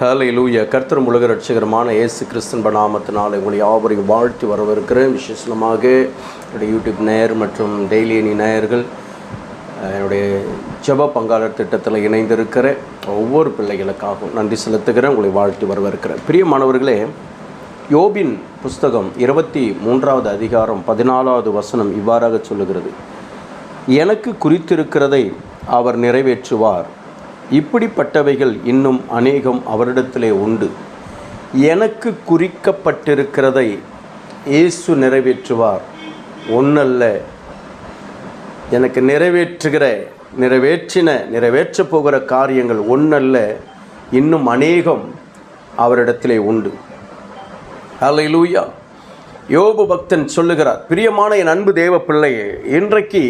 ஹலை லூயா கர்த்தர் உலக ரட்சகரமான இயேசு கிறிஸ்தன் பணாமத்தினால் உங்களை யாவரையும் வாழ்த்தி வரவிருக்கிறேன் விசேஷமாக என்னுடைய யூடியூப் நேயர் மற்றும் டெய்லி அணி நேயர்கள் என்னுடைய ஜப பங்காளர் திட்டத்தில் இணைந்திருக்கிற ஒவ்வொரு பிள்ளைகளுக்காகவும் நன்றி செலுத்துகிறேன். உங்களை வாழ்த்தி வரவிருக்கிறேன் பிரியமானவர்களே யோபின் புஸ்தகம் இருபத்தி மூன்றாவது அதிகாரம் பதினாலாவது வசனம் இவ்வாறாக சொல்லுகிறது. எனக்கு குறித்திருக்கிறதை அவர் நிறைவேற்றுவார். இப்படிப்பட்டவைகள் இன்னும் அநேகம் அவரிடத்திலே உண்டு. எனக்கு குறிக்கப்பட்டிருக்கிறதை இயேசு நிறைவேற்றுவார். ஒன்றல்ல எனக்கு நிறைவேற்றுகிற நிறைவேற்றின நிறைவேற்றப் போகிற காரியங்கள் ஒன்றல்ல இன்னும் அநேகம் அவரிடத்திலே உண்டு. ஹalleluya. யோபு பக்தன் சொல்லுகிறார் பிரியமான என் அன்பு தேவ பிள்ளையே இன்றைக்கு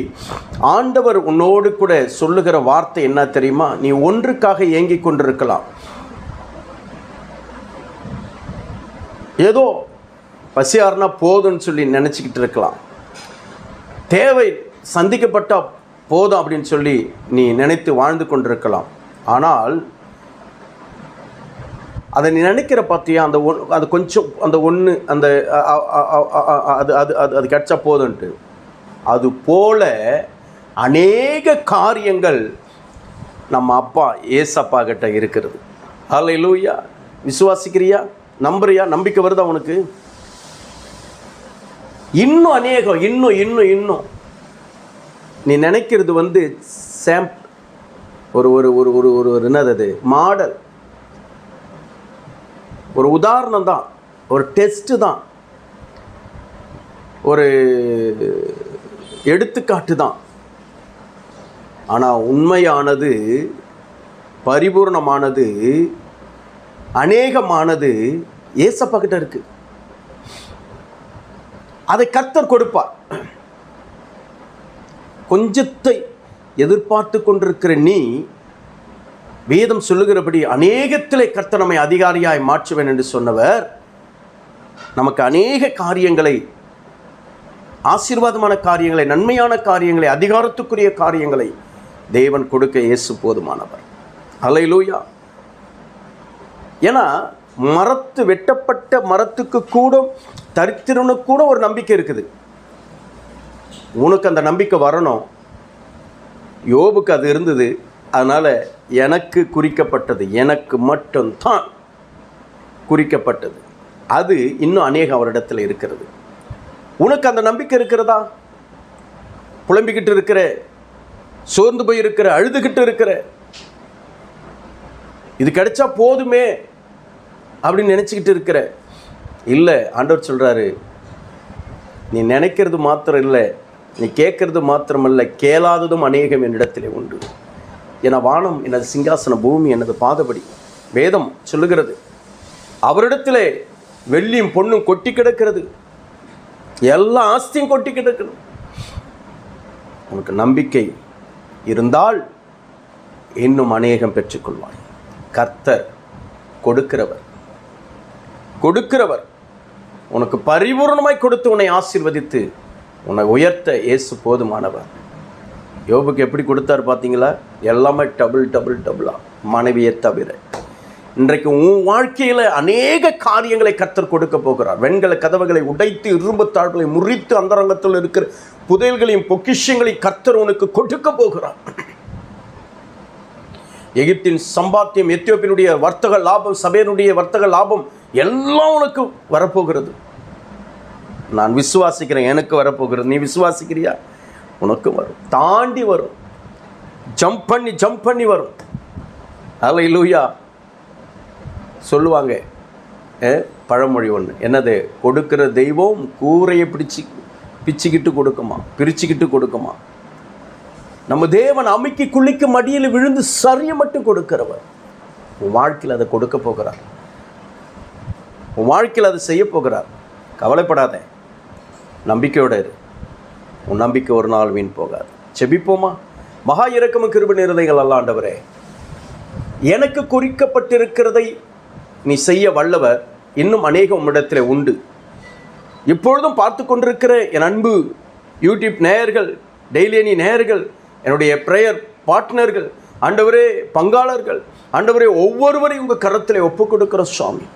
ஆண்டவர் உன்னோடு கூட சொல்லுகிற வார்த்தை என்ன தெரியுமா? நீ ஒன்றுக்காக ஏங்கிக் கொண்டிருக்கலாம். ஏதோ பசியாருனா போதும்னு சொல்லி நினச்சிக்கிட்டு இருக்கலாம். தேவை சந்திக்கப்பட்டால் போதும் அப்படின்னு சொல்லி நீ நினைத்து வாழ்ந்து கொண்டிருக்கலாம். ஆனால் அதை நீ நினைக்கிற பார்த்தியா? அந்த ஒன் அது கொஞ்சம் அந்த ஒன்று அந்த அது அது அது அது கிடச்சா போதுன்ட்டு அது போல அநேக காரியங்கள் நம்ம அப்பா ஏசப்பா கிட்ட இருக்கிறது. ஹலை லூயா விசுவாசிக்கிறியா? நம்புறியா? நம்பிக்கை வருதா உனக்கு? இன்னும் அநேகம் இன்னும் இன்னும் இன்னும். நீ நினைக்கிறது வந்து சாம்ப் ஒரு ஒரு ஒரு ஒரு ஒரு ஒரு என்னது அது? மாடல். ஒரு உதாரணம் தான் ஒரு டெஸ்ட்டு தான் ஒரு எடுத்துக்காட்டு தான் ஆனால் உண்மையானது பரிபூர்ணமானது அநேகமானது ஏசப்பா கிட்ட இருக்கு. அதை கர்த்தர் கொடுப்பார். கொஞ்சத்தை எதிர்பார்த்து கொண்டிருக்கிற நீ வேதம் சொல்லுகிறபடி அநேகத்திலே கர்த்தர் நம்மை அதிகாரியாய் மாற்றுவேன் என்று சொன்னவர். நமக்கு அநேக காரியங்களை ஆசீர்வாதமான காரியங்களை நன்மையான காரியங்களை அதிகாரத்துக்குரிய காரியங்களை தேவன் கொடுக்க இயேசு போதுமானவர். அலை லூயா ஏன்னா மரத்து வெட்டப்பட்ட மரத்துக்கு கூட தரித்திரனுக்கு கூட ஒரு நம்பிக்கை இருக்குது. உனக்கு அந்த நம்பிக்கை வரணும். யோபுக்கு அது இருந்தது. அதனால் எனக்கு குறிக்கப்பட்டது எனக்கு மட்டும்தான் குறிக்கப்பட்டது. அது இன்னும் அநேக அவரிடத்தில் இருக்கிறது. உனக்கு அந்த நம்பிக்கை இருக்கிறதா? புலம்பிக்கிட்டு இருக்கிற சோர்ந்து போய் இருக்கிற அழுதுகிட்டு இருக்கிற இது கிடைச்சா போதுமே அப்படின்னு நினச்சிக்கிட்டு இருக்கிற. இல்லை ஆண்டவர் சொல்கிறாரு நீ நினைக்கிறது மாத்திரம் இல்லை நீ கேட்கறது மாத்திரமல்ல கேளாததும் அநேகம் என்னிடத்திலே உண்டு. என வானம் எனது சிங்காசன பூமி எனது பாதபடி வேதம் சொல்லுகிறது. அவரிடத்திலே வெள்ளியும் பொண்ணும் கொட்டி கிடக்கிறது. எல்லா ஆஸ்தியும் கொட்டி கிடக்கணும் உனக்கு நம்பிக்கை இருந்தால் இன்னும் அநேகம் பெற்றுக்கொள்வாய். கர்த்தர் கொடுக்கிறவர். கொடுக்கிறவர். உனக்கு பரிபூர்ணமாய் கொடுத்து உன்னை ஆசிர்வதித்து உன்னை உயர்த்த இயேசு போதுமானவர். யோபுக்கு எப்படி கொடுத்தாரு பார்த்தீங்களா எல்லாமே டபுள் டபுள் டபுளா மனைவியை தவிர. இன்றைக்கு உன் வாழ்க்கையில் அநேக காரியங்களை கத்தர் கொடுக்க போகிறார். வெண்கல கதவுகளை உடைத்து இரும்பு தாழ்களை முறித்து அந்தரங்கத்தில் இருக்கிற புதையல்களையும் பொக்கிஷங்களையும் கத்தர் உனக்கு கொடுக்க போகிறார். எகிப்தின் சம்பாத்தியம் எத்தியோப்பியனுடைய வர்த்தக லாபம் சபையனுடைய வர்த்தக லாபம் எல்லாம் உனக்கு வரப்போகிறது. நான் விசுவாசிக்கிறேன் எனக்கு வரப்போகிறது. நீ விசுவாசிக்கிறியா? உனக்கு வரும். தாண்டி வரும். ஜம்ப் பண்ணி ஜம்ப் பண்ணி வரும். அலை லூயா சொல்லுவாங்க பழமொழி ஒன்று என்னது? கொடுக்கிற தெய்வம் கூரையை பிடிச்சி பிச்சுக்கிட்டு கொடுக்குமா? பிரிச்சுக்கிட்டு கொடுக்குமா? நம்ம தேவன் அமைக்கி குளிக்க மடியில் விழுந்து சரிய மட்டும் கொடுக்கிறவர். உன் வாழ்க்கையில் அதை கொடுக்க போகிறார். உன் வாழ்க்கையில் அதை செய்ய போகிறார். கவலைப்படாத. நம்பிக்கையோடு இரு. உன் நம்பிக்கை ஒரு நாள் வீண் போகாது. செபிப்போமா? மகா இறக்கம கிருப நிறதைகள் அல்ல ஆண்டவரே. எனக்கு குறிக்கப்பட்டிருக்கிறதை நீ செய்ய வல்லவர். இன்னும் அநேக உம்மிடத்தில் உண்டு. இப்பொழுதும் பார்த்து கொண்டிருக்கிற என் அன்பு யூடியூப் நேயர்கள் டெய்லியனி நேயர்கள் என்னுடைய ப்ரேயர் பார்ட்னர்கள் ஆண்டவரே பங்காளர்கள் ஆண்டவரே ஒவ்வொருவரையும் உங்கள் கரத்தில் ஒப்புக் கொடுக்கிற சுவாமி.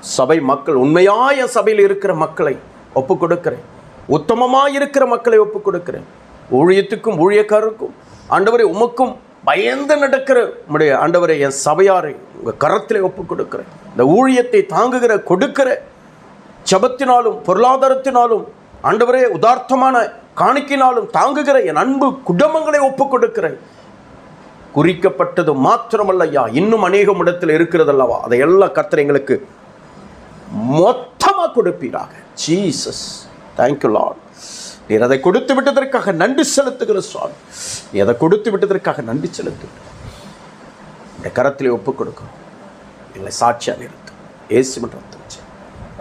சபை மக்கள் உண்மையாய சபையில் இருக்கிற மக்களை ஒப்புக் கொடுக்கிறேன். உத்தமமாக இருக்கிற மக்களை ஒப்பு கொடுக்கிறேன் ஊழியத்துக்கும் ஊழியக்காரருக்கும் ஆண்டவரை உமக்கும் பயந்து நடக்கிற உடைய ஆண்டவரை என் சபையாரை உங்கள் கரத்தில் ஒப்பு கொடுக்கிறேன் இந்த ஊழியத்தை தாங்குகிற கொடுக்கிற ஜபத்தினாலும் பொருளாதாரத்தினாலும் ஆண்டவரே உதார்த்தமான காணிக்கினாலும் தாங்குகிற என் அன்பு குடும்பங்களை ஒப்புக் கொடுக்கிறேன் குறிக்கப்பட்டது மாத்திரமல்ல ஐயா இன்னும் அநேகம் இடத்தில் இருக்கிறதல்லவா? அதை எல்லாம் கர்த்தர் எங்களுக்கு மொத்தமாக கொடுப்பீராக. ஜீசஸ். தேங்க்யூ லார்ட் நீர் அதை கொடுத்து விட்டதற்காக நன்றி செலுத்துகிற சுவாமி. நீ அதை கொடுத்து விட்டதற்காக நன்றி செலுத்து. இந்த கரத்திலே ஒப்புக் கொடுக்கும். எங்களை சாட்சியாக நிறுத்தும் ஏசு மற்றும்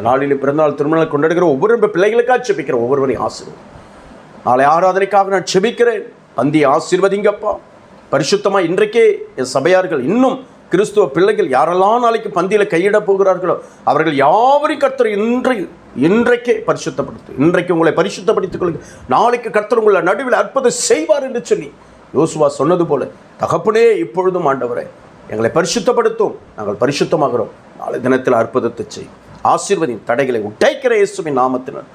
நாளிலும் பிறந்தநாள் திருமணம் கொண்டாடுகிற ஒவ்வொரு பிள்ளைகளுக்காக செபிக்கிற ஒவ்வொருவரையும் ஆசீர்வதி நாளை ஆராதனைக்காக நான் செபிக்கிறேன். பந்தியை ஆசீர்வதிங்கப்பா. பரிசுத்தமாக இன்றைக்கே என் சபையார்கள் இன்னும் கிறிஸ்துவ பிள்ளைகள் யாரெல்லாம் நாளைக்கு பந்தியில் கையிட போகிறார்களோ அவர்கள் யாவரையும் கர்த்தர் இன்றை இன்றைக்கே பரிசுத்தப்படுத்து. இன்றைக்கு உங்களை பரிசுத்தப்படுத்திக் கொள்ளுங்க நாளைக்கு கர்த்தர் உங்களை நடுவில் அற்புதம் செய்வார் என்று சொல்லி யோசுவா சொன்னது போல தகப்பனே இப்பொழுதும் ஆண்டவரே எங்களை பரிசுத்தப்படுத்தும். நாங்கள் பரிசுத்தமாகிறோம். நாளை தினத்தில் அற்புதத்தை செய்யும் ஆசீர்வதின் தடைகளை உடைக்கிற இயேசுவின் நாமத்தினர்.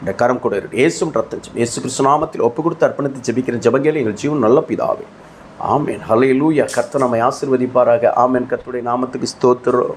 இந்த கரம் கூட இருக்கு. இயேசும் ரத்தம் இயேசு கிறிஸ்து நாமத்தில் ஒப்பு கொடுத்து அர்ப்பணித்து ஜெபிக்கிற ஜபங்கையில் எங்கள் ஜீவன் நல்ல பிதாவே. ஆமேன். ஹலே லூயா கர்த்த நம்மை ஆசிர்வதிப்பாராக. ஆமேன். கர்த்துடைய நாமத்துக்கு ஸ்தோத்திரம்.